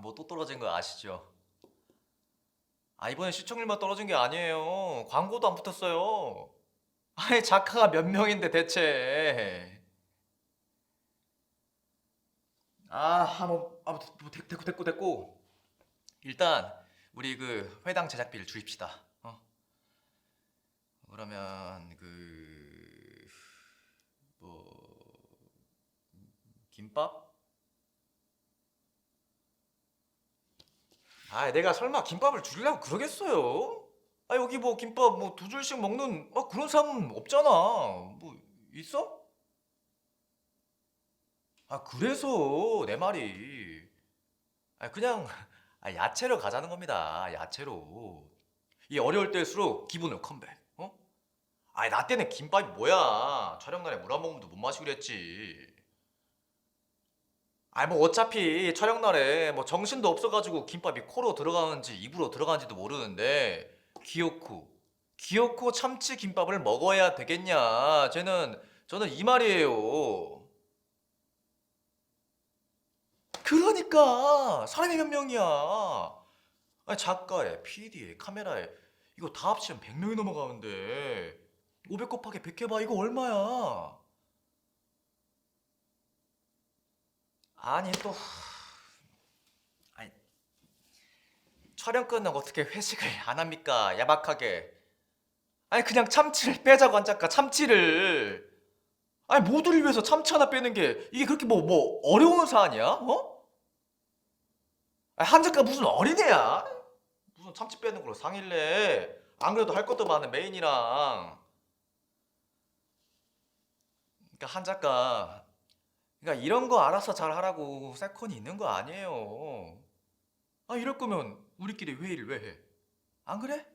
뭐 또 떨어진 거 아시죠? 아 이번에 시청률만 떨어진 게 아니에요. 광고도 안 붙었어요. 아니 작가가 몇 명인데 대체. 아, 한번 아무튼 뭐 됐- 됐고 됐고 됐고. 일단 우리 그 회당 제작비를 줄입시다. 어? 그러면 그 뭐 김밥? 아, 내가 설마 김밥을 줄이려고 그러겠어요? 아, 여기 뭐 김밥 뭐 두 줄씩 먹는 아, 그런 사람 없잖아. 뭐 있어? 아, 그래서 내 말이 아, 그냥 아, 야채로 가자는 겁니다. 야채로. 이 어려울 때일수록 기분을 컴백. 어? 아니, 나 때는 김밥이 뭐야? 촬영 날에 물 한 모금도 못 마시고 그랬지. 아니 뭐 어차피 촬영 날에 뭐 정신도 없어가지고 김밥이 코로 들어가는지 입으로 들어가는지도 모르는데 기어코 기어코 참치 김밥을 먹어야 되겠냐? 쟤는 저는 이 말이에요. 그러니까 사람이 몇 명이야? 아니 작가에 PD에 카메라에 이거 다 합치면 100명이 넘어가는데 500 곱하기 100 해봐 이거 얼마야? 아니 또 아니 촬영 끝나고 어떻게 회식을 안 합니까? 야박하게 아니 그냥 참치를 빼자고 한 작가 참치를 아니 모두를 위해서 참치 하나 빼는 게 이게 그렇게 뭐 뭐 어려운 사안이야? 어? 아니, 한 작가 무슨 어린애야? 무슨 참치 빼는 걸로 내? 안 그래도 할 것도 많은 메인이랑 그러니까 한 작가 그러니까 이런 거 알아서 잘 하라고 세컨이 있는 거 아니에요. 아 이럴 거면 우리끼리 회의를 왜 해? 안 그래?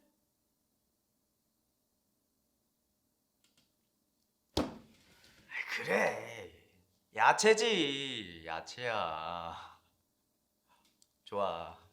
그래. 야채지. 야채야. 좋아.